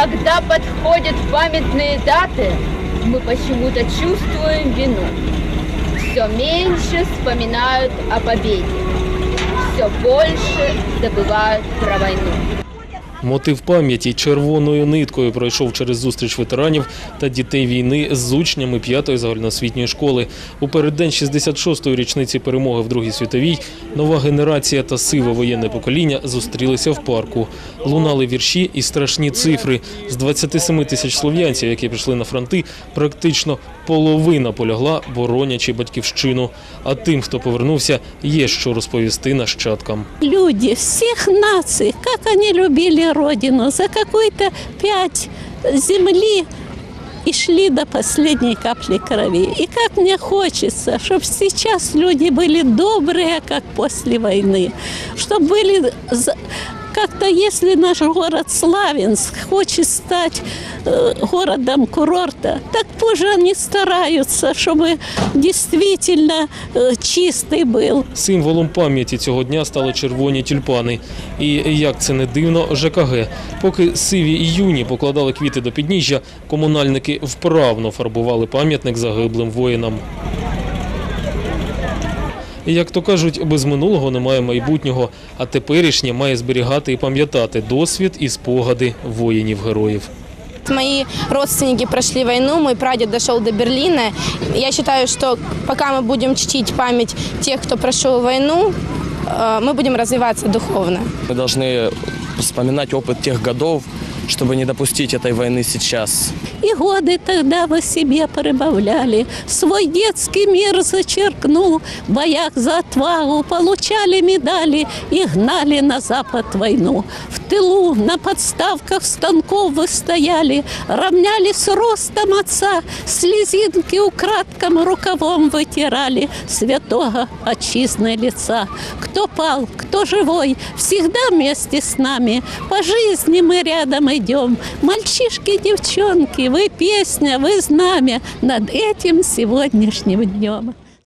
Когда подходят памятные даты, мы почему-то чувствуем вину. Все меньше вспоминают о победе. Все больше забывают про войну. Мотив пам'яті червоною ниткою пройшов через зустріч ветеранів та дітей війни з учнями 5-ї загальноосвітньої школи. У переддень 66-ї річниці перемоги в Другій світовій нова генерація та сиве воєнне покоління зустрілися в парку. Лунали вірші і страшні цифри. З 27 тисяч слов'янців, які прийшли на фронти, практично половина полягла, боронячи батьківщину. А тим, хто повернувся, є що розповісти нащадкам. люди всех наций, как они любили Родину, за какой-то пять земли и шли до последней капли крови. И как мне хочется, чтобы сейчас люди были добрые, как после войны, чтобы были за- как-то, если наш город Славянск хочет стать э, городом курорта, так позже они стараются, чтобы действительно э, чистый был. Символом пам'яті цього дня стали червоні тюльпани. І як це не дивно, ЖКГ. Поки сиві і юні покладали квіти до підніжжя, комунальники вправно фарбували пам'ятник загиблим воїнам. І, Як то кажуть, без минулого немає майбутнього, а теперішнє має зберігати і пам'ятати досвід і спогади воїнів-героїв. Мои родственники прошли войну, мой прадед дошел до Берлина. Я считаю, что пока мы будем чтить память тех, кто прошел войну, э, мы будем развиваться духовно. Мы должны вспоминать опыт тех годов, чтобы не допустить этой войны сейчас. И годы тогда вы себе прибавляли, свой детский мир зачеркнул, в боях за отвагу получали медали и гнали на запад войну. В тылу на подставках станков вы стояли, равнялись ростом отца, слезинки украдком рукавом вытирали святого отчизны лица. Кто пал, кто живой, всегда вместе с нами, по жизни мы рядом идем. Мальчишки, девчонки, вы песня, вы знамя над этим сегодняшним днем.